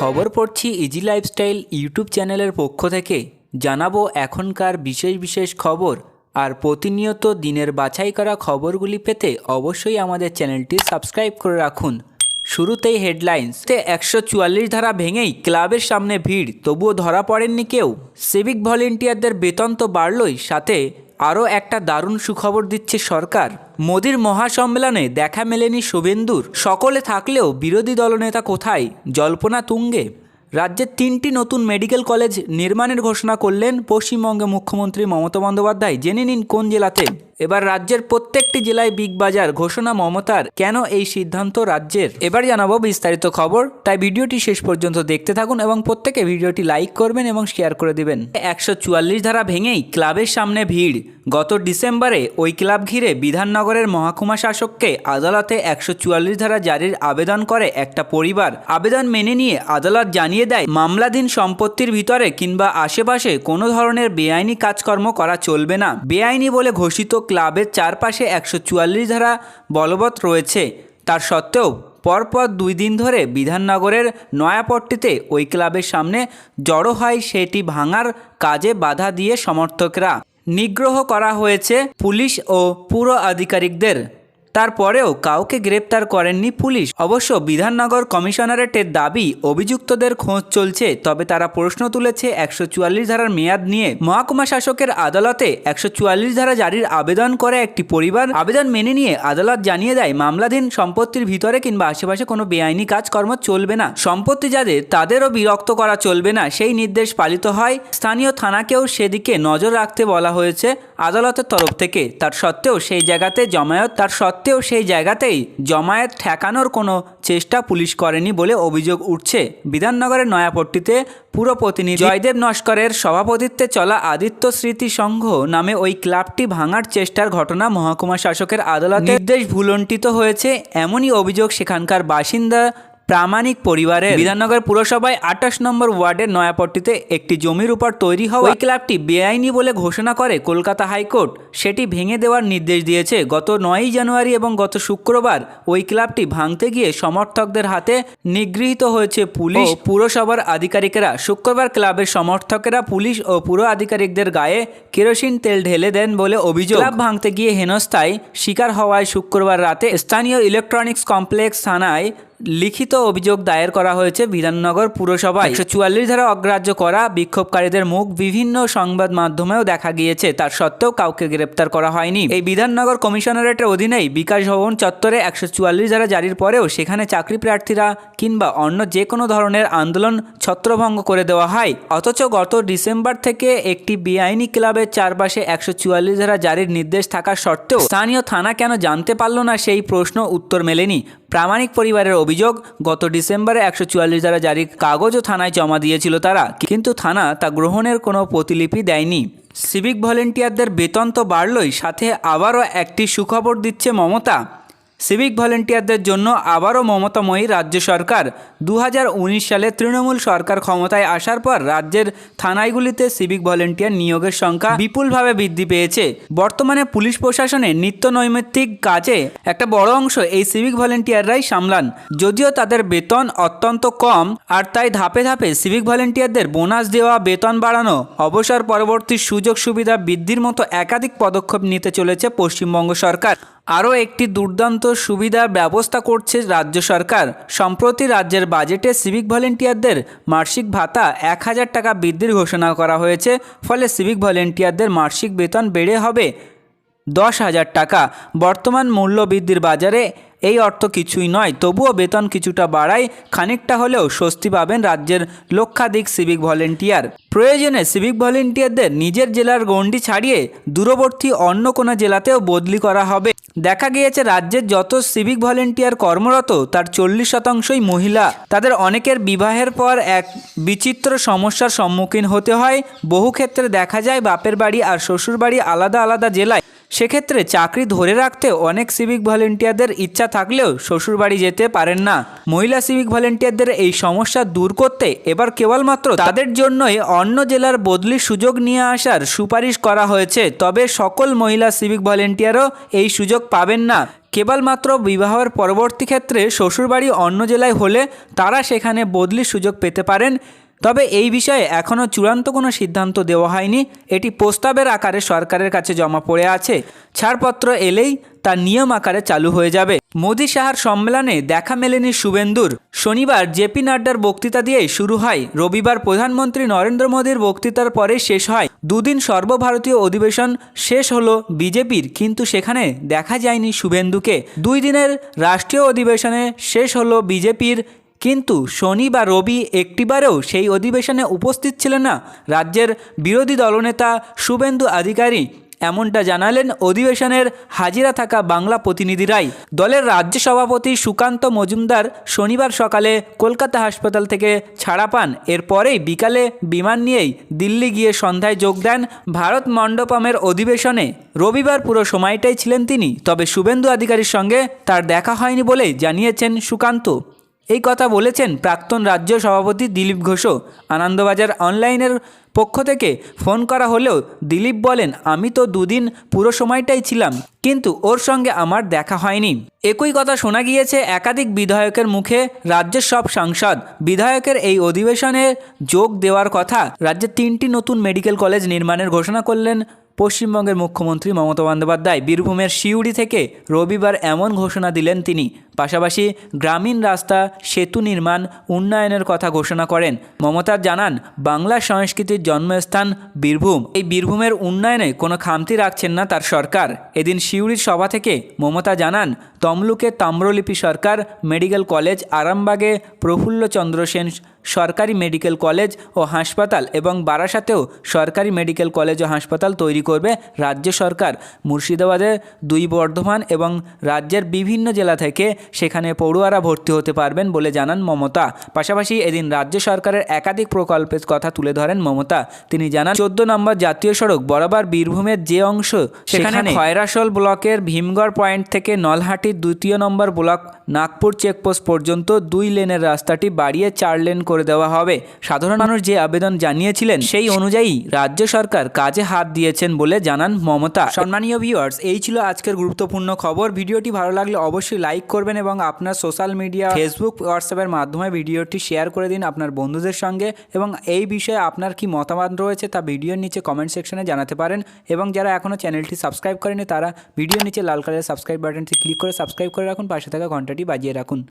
খবর পড়ছি easy lifestyle YouTube চ্যানেলের পক্ষ থেকে। জানাব এখনকার বিশেষ বিশেষ খবর আর প্রতিনিয়ত দিনের বাছাই করা খবরগুলি পেতে অবশ্যই আমাদের চ্যানেলটি সাবস্ক্রাইব করে রাখুন। শুরুতেই হেডলাইন্স তে একশো চুয়াল্লিশ ধারা ভেঙেই ক্লাবের সামনে ভিড়, তবুও ধরা পড়েননি কেউ। সিভিক ভলেন্টিয়ারদের বেতন তো বাড়লই, সাথে আরও একটা দারুণ সুখবর দিচ্ছে সরকার। মোদির মহাসম্মেলনে দেখা মেলেনি শুভেন্দুর। সকলে থাকলেও বিরোধী দলনেতা কোথায়? জল্পনা তুঙ্গে। রাজ্যের তিনটি নতুন মেডিকেল কলেজ নির্মাণের ঘোষণা করলেন পশ্চিমবঙ্গে মুখ্যমন্ত্রী মমতা বন্দ্যোপাধ্যায়। জেনে নিন কোন জেলাতে এবার রাজ্যের প্রত্যেকটি জেলায় বিগ বাজার ঘোষণা মমতার। কেন এই সিদ্ধান্ত রাজ্যের? এবার জানাব বিস্তারিত খবর। তাই ভিডিওটি শেষ পর্যন্ত দেখতে থাকুন এবং প্রত্যেকে ভিডিওটি লাইক করবেন এবং শেয়ার করে দিবেন। একশো চুয়াল্লিশ ধারা ভেঙেই ক্লাবের সামনে ভিড়। গত ডিসেম্বরে ওই ক্লাব ঘিরে বিধাননগরের মহকুমা শাসককে আদালতে একশো চুয়াল্লিশ ধারা জারির আবেদন করে একটা পরিবার। আবেদন মেনে নিয়ে আদালত জানিয়ে দেয়, মামলাধীন সম্পত্তির ভিতরে কিংবা আশেপাশে কোনো ধরনের বেআইনি কাজকর্ম করা চলবে না। বেআইনি বলে ঘোষিত ক্লাবের চারপাশে একশো চুয়াল্লিশ ধারা বলবৎ রয়েছে। তার সত্ত্বেও পরপর দুই দিন ধরে বিধাননগরের নয়াপট্টিতে ওই ক্লাবের সামনে জড়ো হয় সেটি ভাঙার কাজে বাধা দিয়ে সমর্থকরা। নিগ্রহ করা হয়েছে পুলিশ ও পুর আধিকারিকদের। তারপরেও কাউকে গ্রেপ্তার করেননি পুলিশ। অবশ্য বিধাননগর কমিশনারেটের দাবি, অভিযুক্তদের খোঁজ চলছে, তবে তারা প্রশ্ন তুলেছে একশো চুয়াল্লিশ ধারার মেয়াদ নিয়ে। মহকুমা শাসকের আদালতে একশো চুয়াল্লিশ ধারা জারির আবেদন করে একটি পরিবার। আবেদন মেনে নিয়ে আদালত জানিয়ে দেয়, মামলাধীন সম্পত্তির ভিতরে কিংবা আশেপাশে কোনো বেআইনি কাজকর্ম চলবে না। সম্পত্তি যাদের তাদেরও বিরক্ত করা চলবে না, সেই নির্দেশ পালিত হয়। স্থানীয় থানাকেও সেদিকে নজর রাখতে বলা হয়েছে আদালতের তরফ থেকে। তার সত্ত্বেও সেই জায়গাতে জমায়েত, তার সত্ত্বেও সেই জায়গাতেই জমায়েত ঠেকানোর কোনো চেষ্টা পুলিশ করেনি বলে অভিযোগ উঠছে। বিধাননগরের নয়াপট্টিতে পুরো প্রতিনিধি জয়দেব নস্করের সভাপতিত্বে চলা আদিত্য স্মৃতি সংঘ নামে ওই ক্লাবটি ভাঙার চেষ্টার ঘটনা মহকুমা শাসকের আদালতে নির্দেশ ভুলণ্ঠিত হয়েছে। এমনই অভিযোগ সেখানকার বাসিন্দা প্রামাণিক পরিবারের বিধাননগর পুরসভায় আঠাশ নম্বর ওয়ার্ডের নয়াপট্টিতে একটি জমির উপর তৈরি হওয়া ওই ক্লাবটি বেআইনি বলে ঘোষণা করে কলকাতা হাইকোর্ট। সেটি ভেঙে দেওয়ার নির্দেশ দিয়েছে। গত নয়ই জানুয়ারি এবং গত শুক্রবার ওই ক্লাবটি ভাঙতে গিয়ে সমর্থকদের হাতে নিগৃহীত হয়েছে পুলিশ পুরসভার আধিকারিকেরা। শুক্রবার ক্লাবের সমর্থকেরা পুলিশ ও পুর আধিকারিকদের গায়ে কেরোসিন তেল ঢেলে দেন বলে অভিযোগ। ক্লাব ভাঙতে গিয়ে হেনস্থায় শিকার হওয়ায় শুক্রবার রাতে স্থানীয় ইলেকট্রনিক্স কমপ্লেক্স থানায় লিখিত অভিযোগ দায়ের করা হয়েছে বিধাননগর পুরসভায়। একশো চুয়াল্লিশ ধারা অগ্রাহ্য করা বিক্ষোভকারীদের মুখ বিভিন্ন সংবাদ মাধ্যমেও দেখা গিয়েছে, তার সত্ত্বেও কাউকে গ্রেপ্তার করা হয়নি। এই বিধাননগর কমিশনারেটের অধীনেই বিকাশ ভবন চত্বরে একশো চুয়াল্লিশ ধারা জারির পরেও সেখানে চাকরি প্রার্থীরা কিংবা অন্য যে কোনো ধরনের আন্দোলন ছত্রভঙ্গ করে দেওয়া হয়। অথচ গত ডিসেম্বর থেকে একটি বেআইনি ক্লাবের চারপাশে একশো চুয়াল্লিশ ধারা জারির নির্দেশ থাকা সত্ত্বেও স্থানীয় থানা কেন জানতে পারল না, সেই প্রশ্ন উত্তর মেলেনি। প্রামাণিক পরিবারের অভিযোগ, গত ডিসেম্বরে একশো চুয়াল্লিশ দ্বারা জারি কাগজ ও থানায় জমা দিয়েছিল তারা। কিন্তু থানা তা গ্রহণের কোনো প্রতিলিপি দেয়নি। সিভিক ভলেন্টিয়ারদের বেতন তো বাড়লই, সাথে আবারও একটি সুখবর দিচ্ছে মমতা। সিভিক ভলেন্টিয়ারদের জন্য আবারও মমতাময়ী রাজ্য সরকার। দু হাজার উনিশ সালে তৃণমূল সরকার ক্ষমতায় আসার পর রাজ্যের থানাগুলিতে সিভিক ভলেন্টিয়ার নিয়োগের সংখ্যা বিপুলভাবে বৃদ্ধি পেয়েছে। বর্তমানে পুলিশ প্রশাসনে নিত্য নৈমিত্তিক কাজে একটা বড় অংশ এই সিভিক ভলেন্টিয়াররাই সামলান। যদিও তাদের বেতন অত্যন্ত কম, আর তাই ধাপে ধাপে সিভিক ভলেন্টিয়ারদের বোনাস দেওয়া, বেতন বাড়ানো, অবসর পরবর্তী সুযোগ সুবিধা বৃদ্ধির মতো একাধিক পদক্ষেপ নিতে চলেছে পশ্চিমবঙ্গ সরকার। আরও একটি দুর্দান্ত সুবিধার ব্যবস্থা করছে রাজ্য সরকার। সম্প্রতি রাজ্যের বাজেটে সিভিক ভলেন্টিয়ারদের মাসিক ভাতা এক হাজার টাকা বৃদ্ধির ঘোষণা করা হয়েছে। ফলে সিভিক ভলেন্টিয়ারদের মাসিক বেতন বেড়ে হবে দশ হাজার টাকা। বর্তমান মূল্য বৃদ্ধির বাজারে এই অর্থ কিছুই নয়, তবুও বেতন কিছুটা বাড়ায়, খানিকটা হলেও স্বস্তি পাবেন রাজ্যের লক্ষাধিক সিভিক ভলেন্টিয়ার প্রয়োজনে সিভিক ভলেন্টিয়ারদের নিজের জেলার গণ্ডি ছাড়িয়ে দূরবর্তী অন্য কোনো জেলাতেও বদলি করা হবে। দেখা গিয়েছে রাজ্যের যত সিভিক ভলেন্টিয়ার কর্মরত, তার চল্লিশ শতাংশই মহিলা। তাদের অনেকের বিবাহের পর এক বিচিত্র সমস্যার সম্মুখীন হতে হয়। বহু ক্ষেত্রে দেখা যায় বাপের বাড়ি আর শ্বশুর বাড়ি আলাদা আলাদা জেলায়। সেক্ষেত্রে চাকরি ধরে রাখতে অনেক সিভিক ভলেন্টিয়ারদের ইচ্ছা থাকলেও শ্বশুরবাড়ি যেতে পারেন না। মহিলা সিভিক ভলেন্টিয়ারদের এই সমস্যা দূর করতে এবার কেবলমাত্র তাদের জন্যই অন্য জেলার বদলির সুযোগ নিয়ে আসার সুপারিশ করা হয়েছে। তবে সকল মহিলা সিভিক ভলেন্টিয়ারও এই সুযোগ পাবেন না। কেবলমাত্র বিবাহের পরবর্তী ক্ষেত্রে শ্বশুরবাড়ি অন্য জেলায় হলে তারা সেখানে বদলির সুযোগ পেতে পারেন। তবে এই বিষয়ে এখনও চূড়ান্ত কোনো সিদ্ধান্ত দেওয়া হয়নি। এটি প্রস্তাবের আকারে সরকারের কাছে জমা পড়ে আছে। ছাড়পত্র এলেই তা নিয়ম আকারে চালু হয়ে যাবে। মোদি সাহার সম্মেলনে দেখা মেলেনি শুভেন্দুর। শনিবার জেপি নাড্ডার বক্তৃতা দিয়েই শুরু হয়। রবিবার প্রধানমন্ত্রী নরেন্দ্র মোদীর বক্তৃতার পরে শেষ হয়। দুদিন সর্বভারতীয় অধিবেশন শেষ হলো বিজেপির, কিন্তু সেখানে দেখা যায়নি শুভেন্দুকে। দুই দিনের রাষ্ট্রীয় অধিবেশনে শেষ হলো বিজেপির। কিন্তু শনি বা রবি একটিবারেও সেই অধিবেশনে উপস্থিত ছিলেন না। রাজ্যের বিরোধী দলনেতা শুভেন্দু অধিকারী এমনটা জানালেন অধিবেশনের হাজিরা থাকা বাংলা প্রতিনিধিরাই। দলের রাজ্য সভাপতি সুকান্ত মজুমদার শনিবার সকালে কলকাতা হাসপাতাল থেকে ছাড়া পান। এরপরেই বিকালে বিমান নিয়েই দিল্লি গিয়ে সন্ধ্যায় যোগ দেন ভারত মণ্ডপমের অধিবেশনে। রবিবার পুরো সময়টাই ছিলেন তিনি, তবে শুভেন্দু অধিকারীর সঙ্গে তার দেখা হয়নি বলেই জানিয়েছেন সুকান্ত। এই কথা বলেছেন প্রাক্তন রাজ্য সভাপতি দিলীপ ঘোষও। আনন্দবাজার অনলাইনের পক্ষ থেকে ফোন করা হলেও দিলীপ বলেন, আমি তো দুদিন পুরো সময়টাই ছিলাম, কিন্তু ওর সঙ্গে আমার দেখা হয়নি। একই কথা শোনা গিয়েছে একাধিক বিধায়কের মুখে রাজ্যের সব সাংসদ। বিধায়কের এই অধিবেশনে যোগ দেওয়ার কথা রাজ্যে তিনটি নতুন মেডিকেল কলেজ নির্মাণের ঘোষণা করলেন পশ্চিমবঙ্গের মুখ্যমন্ত্রী মমতা বন্দ্যোপাধ্যায় বীরভূমের সিউড়ি থেকে রবিবার এমন ঘোষণা দিলেন তিনি। পাশাপাশি গ্রামীণ রাস্তা, সেতু নির্মাণ, উন্নয়নের কথা ঘোষণা করেন। মমতা জানান, বাংলা সংস্কৃতির জন্মস্থান বীরভূম। এই বীরভূমের উন্নয়নে কোনো খামতি রাখছেন না তার সরকার। এদিন সিউড়ির সভা থেকে মমতা জানান, তমলুকে তাম্রলিপি সরকার, মেডিকেল কলেজ, আরামবাগে প্রফুল্লচন্দ্র সেন সরকারি মেডিকেল কলেজ ও হাসপাতাল এবং বারাসাতেও সরকারি মেডিকেল কলেজ ও হাসপাতাল তৈরি করবে রাজ্য সরকার। মুর্শিদাবাদে দুই বর্ধমান এবং রাজ্যের বিভিন্ন জেলা থেকে সেখানে পড়ুয়ারা ভর্তি হতে পারবেন বলে জানান মমতা। পাশাপাশি এদিন রাজ্য সরকারের একাধিক প্রকল্পের কথা তুলে ধরেন মমতা। তিনি জানান চোদ্দ নম্বর জাতীয় সড়ক বরাবর বীরভূমের যে অংশ সেখানে খয়রাসোল ব্লকের ভীমগড় পয়েন্ট থেকে নলহাটির দ্বিতীয় নম্বর ব্লক নাগপুর চেকপোস্ট পর্যন্ত দুই লেনের রাস্তাটি বাড়িয়ে চার লেন করে দেওয়া হবে। সাধারণ মানুষ যে আবেদন জানিয়েছিলেন সেই অনুযায়ী রাজ্য সরকার কাজে হাত দিয়েছেন বলে জানান মমতা। সম্মানীয় ভিউয়ার্স এই ছিল আজকের গুরুত্বপূর্ণ খবর। ভিডিওটি ভালো লাগলে অবশ্যই লাইক করবেন এবং আপনার সোশ্যাল মিডিয়া ফেসবুক হোয়াটসঅ্যাপের মাধ্যমে ভিডিওটি শেয়ার করে দিন আপনার বন্ধুদের সঙ্গে এবং এই বিষয়ে আপনার কি মতামত রয়েছে তা ভিডিওর নিচে কমেন্ট সেকশনে জানাতে পারেন এবং যারা এখনও চ্যানেলটি সাবস্ক্রাইব করেনি তারা ভিডিওর নিচে লাল কালারের সাবস্ক্রাইব বাটনটি ক্লিক করে সাবস্ক্রাইব করে রাখুন, পাশে থাকা ঘন্টাটি বাজিয়ে রাখুন।